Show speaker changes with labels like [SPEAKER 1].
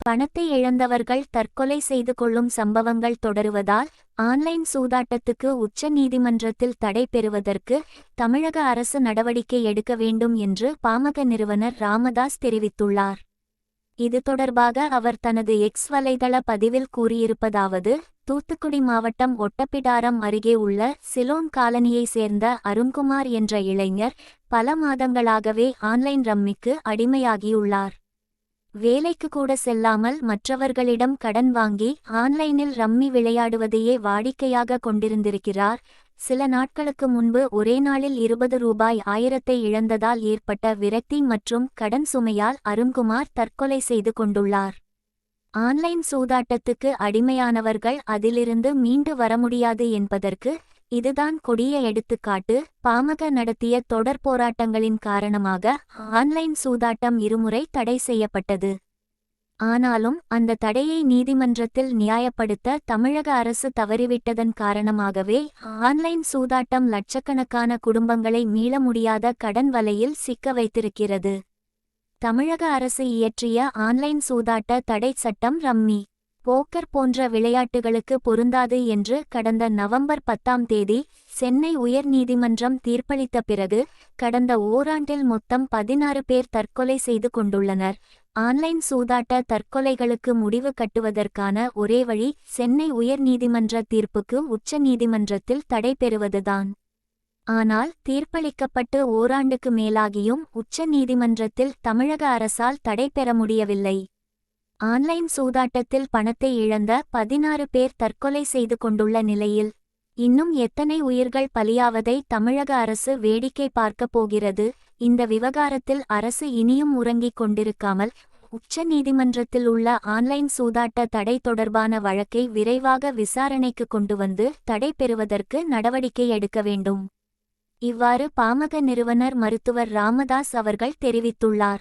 [SPEAKER 1] பணத்தை இழந்தவர்கள் தற்கொலை செய்து கொள்ளும் சம்பவங்கள் தொடருவதால் ஆன்லைன் சூதாட்டத்துக்கு உச்ச நீதிமன்றத்தில் தடை பெறுவதற்கு தமிழக அரசு நடவடிக்கை எடுக்க வேண்டும் என்று பாமக நிறுவனர் ராமதாஸ் தெரிவித்துள்ளார். இது தொடர்பாக அவர் தனது எக்ஸ் வலைதள பதிவில் கூறியிருப்பதாவது தூத்துக்குடி மாவட்டம் ஒட்டப்பிடாரம் அருகே உள்ள சிலோன் காலனியைச் சேர்ந்த அருண்குமார் என்ற இளைஞர் பல மாதங்களாகவே ஆன்லைன் ரம்மிக்கு அடிமையாகியுள்ளார். வேலைக்கு கூட செல்லாமல் மற்றவர்களிடம் கடன் வாங்கி ஆன்லைனில் ரம்மி விளையாடுவதையே வாடிக்கையாக கொண்டிருந்திருக்கிறார். சில நாட்களுக்கு முன்பு ஒரே நாளில் இருபது ரூபாய் ஆயிரத்தை இழந்ததால் ஏற்பட்ட விரக்தி மற்றும் கடன் சுமையால் அருண்குமார் தற்கொலை செய்து கொண்டுள்ளார். ஆன்லைன் சூதாட்டத்துக்கு அடிமையானவர்கள் அதிலிருந்து மீண்டு வர முடியாது என்பதற்கு இதுதான் கொடிய எடுத்துக்காட்டு. பாமக நடத்திய தொடர் போராட்டங்களின் காரணமாக ஆன்லைன் சூதாட்டம் இருமுறை தடை செய்யப்பட்டது. ஆனாலும் அந்த தடையை நீதிமன்றத்தில் நியாயப்படுத்த தமிழக அரசு தவறிவிட்டதன் காரணமாகவே ஆன்லைன் சூதாட்டம் லட்சக்கணக்கான குடும்பங்களை மீள முடியாத கடன் வலையில் சிக்க வைத்திருக்கிறது. தமிழக அரசு இயற்றிய ஆன்லைன் சூதாட்ட தடை சட்டம் ரம்மி போக்கர் போன்ற விளையாட்டுகளுக்கு பொருந்தாது என்று கடந்த நவம்பர் பத்தாம் தேதி சென்னை உயர்நீதிமன்றம் தீர்ப்பளித்த பிறகு கடந்த ஓராண்டில் மொத்தம் பதினாறு பேர் தற்கொலை செய்து கொண்டுள்ளனர். ஆன்லைன் சூதாட்ட தற்கொலைகளுக்கு முடிவு கட்டுவதற்கான ஒரே வழி சென்னை உயர்நீதிமன்ற தீர்ப்புக்கு உச்ச நீதிமன்றத்தில் தடை பெறுவதுதான். ஆனால் தீர்ப்பளிக்கப்பட்டு ஓராண்டுக்கு மேலாகியும் உச்ச நீதிமன்றத்தில் தமிழக அரசால் தடை பெற முடியவில்லை. ஆன்லைன் சூதாட்டத்தில் பணத்தை இழந்த பதினாறு பேர் தற்கொலை செய்து கொண்டுள்ள நிலையில் இன்னும் எத்தனை உயிர்கள் பலியாவதை தமிழக அரசு வேடிக்கை பார்க்கப் போகிறது. இந்த விவகாரத்தில் அரசு இனியும் உறங்கிக் கொண்டிருக்காமல் உச்ச நீதிமன்றத்தில் உள்ள ஆன்லைன் சூதாட்ட தடை தொடர்பான வழக்கை விரைவாக விசாரணைக்கு கொண்டு வந்து தடை பெறுவதற்கு நடவடிக்கை எடுக்க வேண்டும். இவ்வாறு பாமக நிறுவனர் மருத்துவர் ராமதாஸ் அவர்கள் தெரிவித்துள்ளார்.